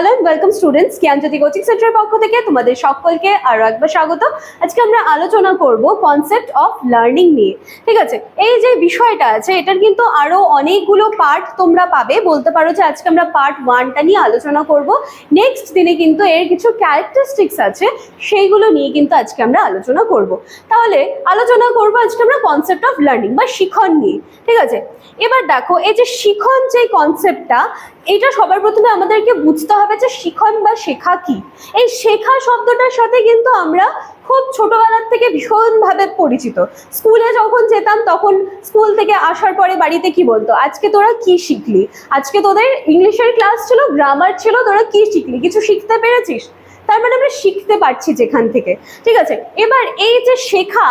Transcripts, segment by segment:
Hello and welcome students Gyanjyoti coaching সেন্টারের পক্ষ থেকে তোমাদের সকলকে আরও একবার স্বাগত। আজকে আমরা আলোচনা করব কনসেপ্ট অফ লার্নিং নিয়ে। ঠিক আছে? এই যে বিষয়টা আছে, এটার কিন্তু আরও অনেকগুলো পার্ট তোমরা পাবে। বলতে পারো যে আজকে আমরা পার্ট ওয়ানটা নিয়ে আলোচনা করব। নেক্সট দিনে কিন্তু এর কিছু ক্যারেক্টারিস্টিক্স আছে, সেইগুলো নিয়ে কিন্তু আজকে আমরা আলোচনা করব। তাহলে আলোচনা করব আজকে আমরা কনসেপ্ট অফ লার্নিং বা শিখন নিয়ে। ঠিক আছে? এবার দেখো, এই যে শিখন যে কনসেপ্টটা এটা সবার প্রথমে আমাদেরকে বুঝতে হবে যে শিখন বা শেখা কি। এই শেখা শব্দটার সাথে কিন্তু আমরা খুব ছোটবেলার থেকে ভীষণভাবে পরিচিত। স্কুলে যখন যেতাম, তখন স্কুল থেকে আসার পরে বাড়িতে কি বলতো, আজকে তোরা কি শিখলি? আজকে তোদের ইংলিশের ক্লাস ছিল, গ্রামার ছিল, তোরা কি শিখলি? কিছু শিখতে পেরেছিস? তার মানে আমরা শিখতে পারছি যেখান থেকে। ঠিক আছে? এবার এই যে শেখা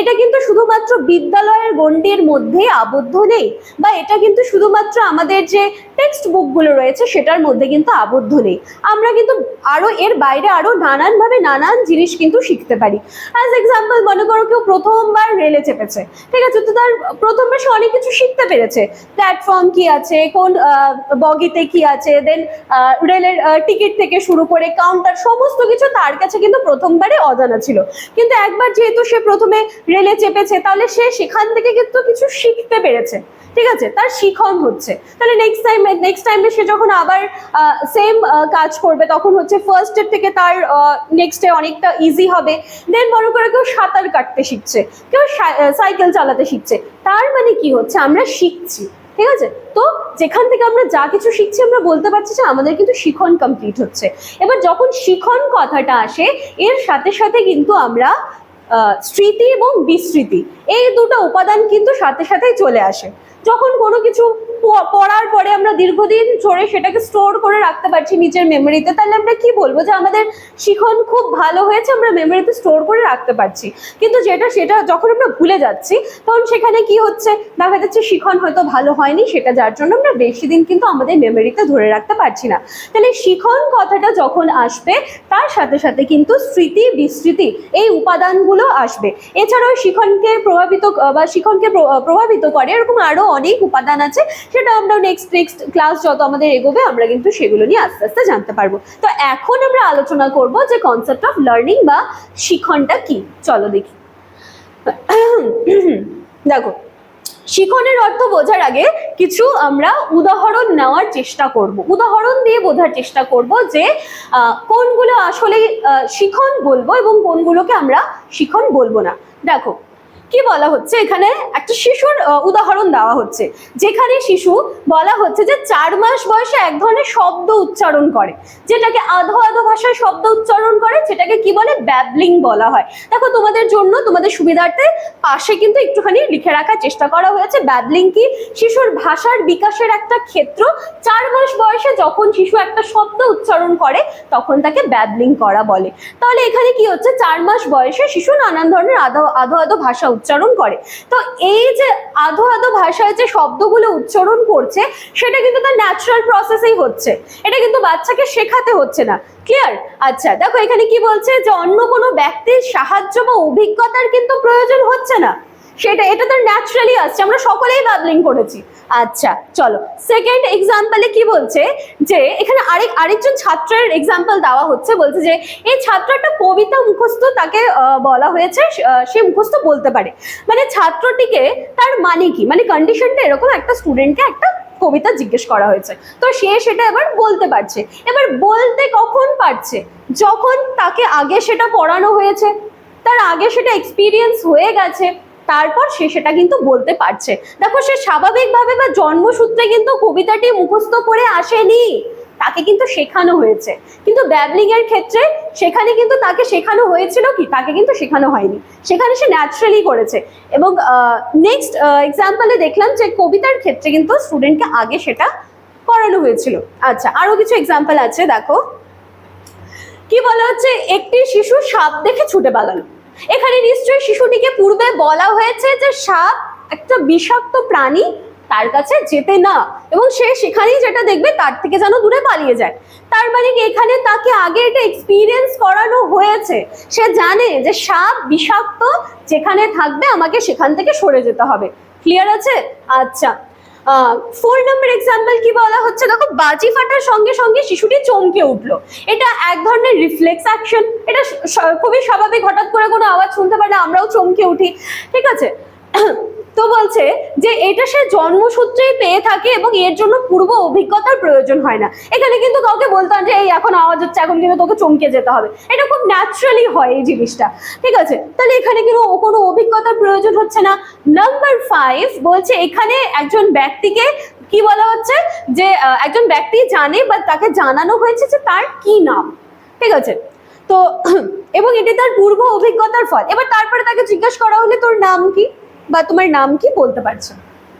এটা কিন্তু শুধুমাত্র বিদ্যালয়ের গণ্ডির মধ্যেই আবদ্ধ নেই, বা এটা কিন্তু শুধুমাত্র আমাদের যে টেক্সট বুকগুলো রয়েছে সেটার মধ্যে কিন্তু আবদ্ধ নেই। আমরা কিন্তু আরও এর বাইরে আরও নানানভাবে নানান জিনিস কিন্তু শিখতে পারি। অ্যাজ এক্সাম্পল মনে করো কেউ প্রথমবার রেলে চেপেছে, ঠিক আছে? তো তার প্রথমবার সে অনেক কিছু শিখতে পেরেছে। প্ল্যাটফর্ম কি আছে? কোন বগিতে কি আছে? দেন রেলের টিকিট থেকে শুরু করে কাউন্টার সমস্ত কিছু তার কাছে কিন্তু প্রথমবারে অজানা ছিল। কিন্তু একবার যেহেতু সে প্রথমে রেলে চেপেছে, তাহলে সে সেখান থেকে কিন্তু কিছু শিখতে পেরেছে। ঠিক আছে? তার শিখন হচ্ছে। তাহলে নেক্সট টাইম নেক্সট টাইমে সে যখন আবার সেম কাজ করবে, তখন হচ্ছে ফার্স্ট স্টেপ থেকে তার নেক্সটে অনেকটা ইজি হবে। দেন মনে করে কেউ সাঁতার কাটতে শিখছে, কেউ সাইকেল চালাতে শিখছে। তার মানে কি হচ্ছে? আমরা শিখছি। ঠিক আছে? তো যেখান থেকে আমরা যা কিছু শিখছি, আমরা বলতে পারছি যে আমাদের কিন্তু শিখন কমপ্লিট হচ্ছে। এবার যখন শিখন কথাটা আসে, এর সাথে সাথে কিন্তু আমরা স্মৃতি এবং বিস্মৃতি। এই দুটো উপাদান কিন্তু সাথে সাথেই চলে আসে। যখন কোনো কিছু পড়ার পরে আমরা দীর্ঘদিন ধরে সেটাকে স্টোর করে রাখতে পারছি নিজের মেমোরিতে তাহলে আমরা কি বলব যে আমাদের শিখন খুব ভালো হয়েছে, আমরা মেমোরিতে স্টোর করে রাখতে পারছি। কিন্তু যেটা, সেটা যখন আমরা ভুলে যাচ্ছি, তখন সেখানে কি হচ্ছে? দেখা যাচ্ছে শিখন হয়তো ভালো হয়নি, সেটা যার জন্য আমরা বেশি দিন কিন্তু আমাদের মেমোরিতে ধরে রাখতে পারছি না। তাহলে শিখন কথাটা যখন আসবে, তার সাথে সাথে কিন্তু স্মৃতি বিস্মৃতি এই উপাদানগুলো আসবে। এছাড়াও শিখনকে প্রভাবিত, বা শিখনকে প্রভাবিত করে এরকম আরও অনেক উপাদান আছে সেটা আমরা নেক্সট নেক্সট ক্লাস যত আমাদের এগোবে, আমরা কিন্তু সেগুলো নিয়ে আস্তে আস্তে জানতে পারব। তো এখন আমরা আলোচনা করব যে কনসেপ্ট অফ লার্নিং বা শিখনটা কি। চলো দেখি। দেখো, শিখনের অর্থ বোঝার আগে কিছু আমরা উদাহরণ নেওয়ার চেষ্টা করব। উদাহরণ দিয়ে বোঝার চেষ্টা করব যে কোনগুলো আসলে শিখন বলব এবং কোনগুলোকে আমরা শিখন বলব না। দেখো কি বলা হচ্ছে? এখানে একটা শিশুর উদাহরণ দেওয়া হচ্ছে। যেখানে শিশু বলা হচ্ছে যে চার মাস বয়সে এক ধরনের শব্দ উচ্চারণ করে। যেটাকে আধো আধো ভাষায় শব্দ উচ্চারণ করে সেটাকে কি বলে? ব্যাবলিং বলা হয়। দেখো, তোমাদের জন্য, তোমাদের সুবিধার্থে পাশে কিন্তু একটুখানি লিখে রাখার চেষ্টা করা হয়েছে। ব্যাবলিং কি? শিশুর ভাষার বিকাশের একটা ক্ষেত্র। চার মাস বয়সে যখন শিশু একটা শব্দ উচ্চারণ করে, তখন তাকে ব্যাবলিং করা বলে। তাহলে এখানে কি হচ্ছে? চার মাস বয়সে শিশু নানান ধরনের আধো আধো আধো ভাষা উচ্চারণ করে। তো এই যে আধো আধো ভাষায় যে শব্দগুলো উচ্চারণ করছে, সেটা কিন্তু তার ন্যাচারাল প্রসেসেই হচ্ছে। এটা কিন্তু বাচ্চাকে শেখাতে হচ্ছে না। ক্লিয়ার আচ্ছা দেখো এখানে কি বলছে যে অন্য কোনো ব্যক্তির সাহায্য বা অভিজ্ঞতার কিন্তু প্রয়োজন হচ্ছে না। সেটা এটা তো ন্যাচারালি আসছে, আমরা সকলেই বাবলিং করেছি। আচ্ছা চলো সেকেন্ড এক্সাম্পলে কি বলছে? যে এখানে আরেক, আরেকজন ছাত্রের এক্সাম্পল দেওয়া হচ্ছে, বলছে যে এই ছাত্র একটা কবিতা মুখস্থ তাকে বলা হয়েছে সে মুখস্থ বলতে পারে। মানে ছাত্রটিকে তার মানে কি? মানে কন্ডিশনটা এরকম, একটা স্টুডেন্টকে একটা কবিতা জিজ্ঞেস করা হয়েছে। তো সে সেটা এবার বলতে পারছে। এবার বলতে কখন পারছে? যখন তাকে আগে সেটা পড়ানো হয়েছে, তার আগে সেটা এক্সপিরিয়েন্স হয়ে গেছে তারপর সে সেটা কিন্তু বলতে পারছে। দেখো, সে স্বাভাবিকভাবে বা জন্মসূত্রে কিন্তু কবিতাটি মুখস্থ করে আসেনি। তাকে কিন্তু শেখানো হয়েছে। কিন্তু ব্যাবলিং এর ক্ষেত্রে সেখানে কিন্তু তাকে শেখানো হয়েছিল কি? তাকে কিন্তু শেখানো হয়নি। সেখানে সে ন্যাচারালি করেছে। এবং নেক্সট এক্সাম্পলে দেখলাম যে কবিতার ক্ষেত্রে কিন্তু স্টুডেন্টকে আগে সেটা করানো হয়েছিল। আচ্ছা আরও কিছু এক্সাম্পল আছে, দেখো। কি বলা হচ্ছে? একটি শিশু সাপ দেখে ছুটে পালালো। এখানে নিশ্চয়ই শিশুটিকে পূর্বে বলা হয়েছে যে সাপ একটা বিষাক্ত প্রাণী তার কাছে যেতে না। এবং সে সেখানেই যেটা দেখবে তার থেকে যেন দূরে পালিয়ে যায়। তার মানে কি এখানে তাকে আগে এটা এক্সপিরিয়েন্স করানো হয়েছে। সে জানে যে সাপ বিষাক্ত, যেখানে থাকবে আমাকে সেখান থেকে সরে যেতে হবে। ক্লিয়ার আছে? আচ্ছা। ফোর নাম্বার এক্সাম্পল কি বলা হচ্ছে? দেখো, বাজি ফাটার সঙ্গে সঙ্গে শিশুটি চমকে উঠল। এটা এক ধরনের রিফ্লেক্স অ্যাকশন এটা খুবই স্বাভাবিক, হঠাৎ করে কোনো আওয়াজ শুনতে পারলে আমরাও চমকে উঠি। ঠিক আছে? তো বলছে যে এটা সে জন্মসূত্রেই পেয়ে থাকে এবং এর জন্য পূর্ব অভিজ্ঞতার প্রয়োজন হয় না। এখানে কিন্তু কাউকে বলতাম যে, এই, এখন আওয়াজ হচ্ছে, এখন কিন্তু তোকে চমকে যেতে হবে। এটা খুব ন্যাচারালি হয় এই জিনিসটা। ঠিক আছে? তাহলে এখানে কিন্তু কোনো অভিজ্ঞতার প্রয়োজন হচ্ছে না। নাম্বার ফাইভ বলছে, এখানে একজন ব্যক্তিকে কি বলা হচ্ছে? যে একজন ব্যক্তি জানে বা তাকে জানানো হয়েছে যে তার কি নাম। ঠিক আছে? তো, এবং এটি তার পূর্ব অভিজ্ঞতার ফল। এবার তারপরে তাকে জিজ্ঞাসা করা হলে তোর নাম কি? বা তোমার নাম কি বলতে পারছে।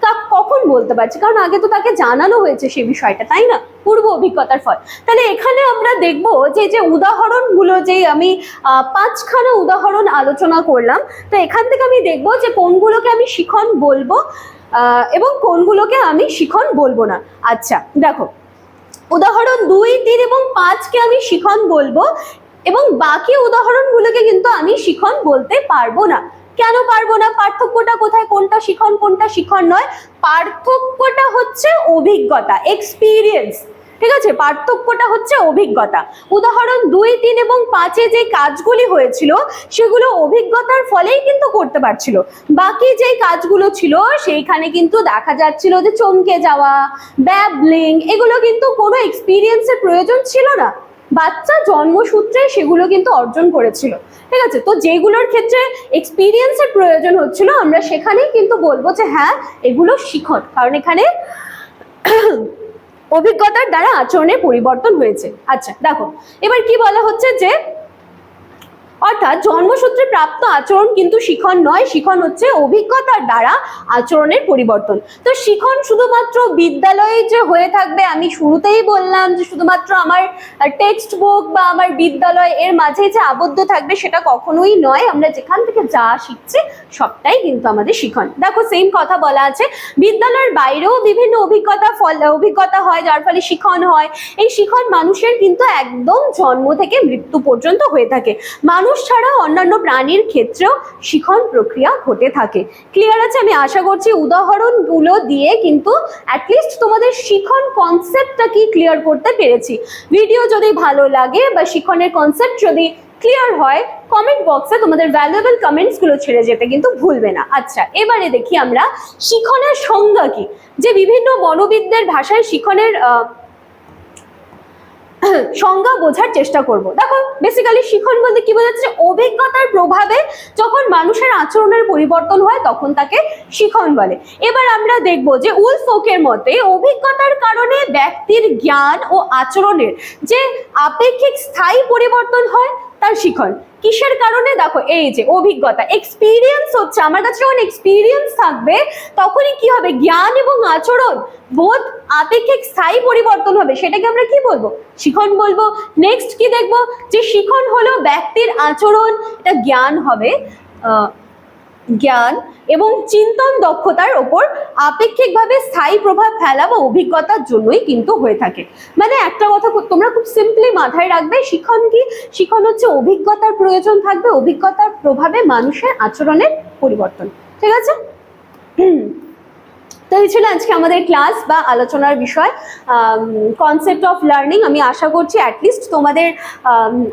তা কখন বলতে পারছে? কারণ আগে তো তাকে জানানো হয়েছে সেই বিষয়টা, তাই না? পূর্ব অভিজ্ঞতার ফল। তাহলে এখানে আমরা দেখব যে যে উদাহরণগুলো যে আমি পাঁচখানা উদাহরণ আলোচনা করলাম, তো এখান থেকে আমি দেখব যে কোনগুলোকে আমি শিখন বলব এবং কোনগুলোকে আমি শিখন বলব না। আচ্ছা দেখো। উদাহরণ দুই, তিন এবং পাঁচকে আমি শিখন বলব, এবং বাকি উদাহরণগুলোকে কিন্তু আমি শিখন বলতে পারব না। কেন পারব না? পার্থক্যটা কোথায়? কোনটা শিখন কোনটা শিখন নয়। পার্থক্যটা হচ্ছে অভিজ্ঞতা এক্সপিরিয়েন্স ঠিক আছে? পার্থক্যটা হচ্ছে অভিজ্ঞতা। উদাহরণ দুই, তিন এবং পাঁচে যে কাজগুলি হয়েছিল, সেগুলো অভিজ্ঞতার ফলেই কিন্তু করতে পারছিল। বাকি যে কাজগুলো ছিল, সেইখানে কিন্তু দেখা যাচ্ছিল যে চমকে যাওয়া ব্যাবলিং এগুলো কিন্তু কোনো এক্সপিরিয়েন্সের প্রয়োজন ছিল না। বাচ্চা জন্মসূত্রে সেগুলো কিন্তু অর্জন করেছিল। ঠিক আছে? তো যেগুলোর ক্ষেত্রে এক্সপিরিয়েন্সের প্রয়োজন হচ্ছিল, আমরা সেখানেই কিন্তু বলব যে হ্যাঁ এগুলো শিখন কারণ এখানে অভিজ্ঞতার দ্বারা আচরণের পরিবর্তন হয়েছে। আচ্ছা দেখো, এবার কি বলা হচ্ছে যে অর্থাৎ জন্মসূত্রে প্রাপ্ত আচরণ কিন্তু শিখন নয়, শিখন হচ্ছে অভিজ্ঞতার দ্বারা আচরণের পরিবর্তন। তো শিখন শুধুমাত্র বিদ্যালয়ে যে হয়ে থাকবে, আমি শুরুতেই বললাম যে শুধুমাত্র আমার টেক্সট বুক বা আমার বিদ্যালয় এর মাঝে যে আবদ্ধ থাকবে সেটা কখনোই নয়, আমরা যেখান থেকে যা শিখছি সবটাই কিন্তু আমাদের শিখন। দেখো সেম কথা বলা আছে, বিদ্যালয়ের বাইরেও বিভিন্ন অভিজ্ঞতা ফল, অভিজ্ঞতা হয়, যার ফলে শিখন হয়। এই শিখন মানুষের কিন্তু একদম জন্ম থেকে মৃত্যু পর্যন্ত হয়ে থাকে। মানুষ ছাড়া অন্যান্য প্রাণীর ক্ষেত্রেও শিখন প্রক্রিয়া ঘটে থাকে। ক্লিয়ার আছে? আমি আশা করছি উদাহরণগুলো দিয়ে কিন্তু অ্যাটলিস্ট তোমাদের শিখন কনসেপ্টটা কি ক্লিয়ার করতে পেরেছি। ভিডিও যদি ভালো লাগে বা শিখনের কনসেপ্ট যদি ক্লিয়ার হয় কমেন্ট বক্সে তোমাদের ভ্যালুয়েবল কমেন্টসগুলো ছেড়ে যেতে কিন্তু ভুলবে না। আচ্ছা এবারে দেখি আমরা শিখনের সংজ্ঞা কি? যে বিভিন্ন মনোবিদদের ভাষায় শিখনের সংজ্ঞা বোঝার চেষ্টা করব। দেখো বেসিক্যালি শিখন বলতে কি বোঝাচ্ছে? অভিজ্ঞতার প্রভাবে যখন মানুষের আচরণের পরিবর্তন হয়, তখন তাকে শিখন বলে। এবার আমরা দেখব যে উলফোকের মতে অভিজ্ঞতার কারণে ব্যক্তির জ্ঞান ও আচরণের যে আপেক্ষিক স্থায়ী পরিবর্তন হয়, তার শিখন। কিসের কারণে? দেখো, এই যে অভিজ্ঞতা এক্সপিরিয়েন্স হচ্ছে, আমার কাছে যখন এক্সপিরিয়েন্স থাকবে, তখনই কি হবে? জ্ঞান এবং আচরণ বোধ আপেক্ষিক স্থায়ী পরিবর্তন হবে। সেটাকে আমরা কি বলব? শিখন বলব। নেক্সট কি দেখব? যে শিখন হলো ব্যক্তির আচরণ, এটা জ্ঞান হবে। জ্ঞান এবং চিন্তন দক্ষতার ওপর আপেক্ষিকভাবে স্থায়ী প্রভাব ফেলা বা অভিজ্ঞতার জন্যই কিন্তু হয়ে থাকে। মানে একটা কথা তোমরা খুব সিম্পলি মাথায় রাখবে, শিখন কি? শিখন হচ্ছে অভিজ্ঞতার প্রয়োজন থাকবে, অভিজ্ঞতার প্রভাবে মানুষের আচরণের পরিবর্তন। ঠিক আছে। তো এই ছিল আজকে আমাদের ক্লাস বা আলোচনার বিষয়। কনসেপ্ট অফ লার্নিং আমি আশা করছি অ্যাটলিস্ট তোমাদের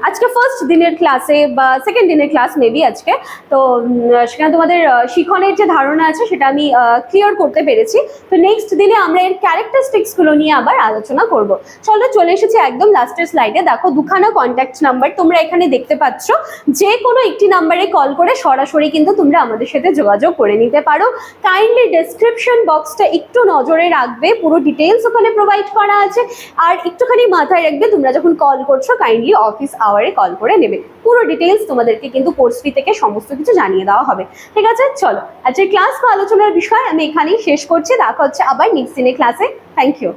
আজকে ফার্স্ট দিনের ক্লাসে বা সেকেন্ড দিনের ক্লাস মেবি আজকে। তো সেখানে তোমাদের শিখনের যে ধারণা আছে সেটা আমি ক্লিয়ার করতে পেরেছি। তো নেক্সট দিনে আমরা এর ক্যারেক্টারিস্টিক্সগুলো নিয়ে আবার আলোচনা করব। চলো চলে এসেছি একদম লাস্টের স্লাইডে দেখো, দুখানা কন্ট্যাক্ট নাম্বার তোমরা এখানে দেখতে পাচ্ছ। যে কোনো একটি নাম্বারে কল করে সরাসরি কিন্তু তোমরা আমাদের সাথে যোগাযোগ করে নিতে পারো। কাইন্ডলি ডেসক্রিপশন বক্সটা একটু নজরে রাখবে, পুরো ডিটেলস ওখানে প্রোভাইড করা আছে। আর একটুখানি মাথায় রাখবে, তোমরা যখন কল করছ কাইন্ডলি অফিস আওয়ারে কল করে নেবে। পুরো ডিটেলস তোমাদেরকে কিন্তু কোর্স ফি থেকে সমস্ত কিছু জানিয়ে দেওয়া হবে। ঠিক আছে? চলো, আজকের ক্লাস বা আলোচনার বিষয় আমি এখানেই শেষ করছি। দেখা হচ্ছে আবার নেক্সট দিনে ক্লাসে থ্যাংক ইউ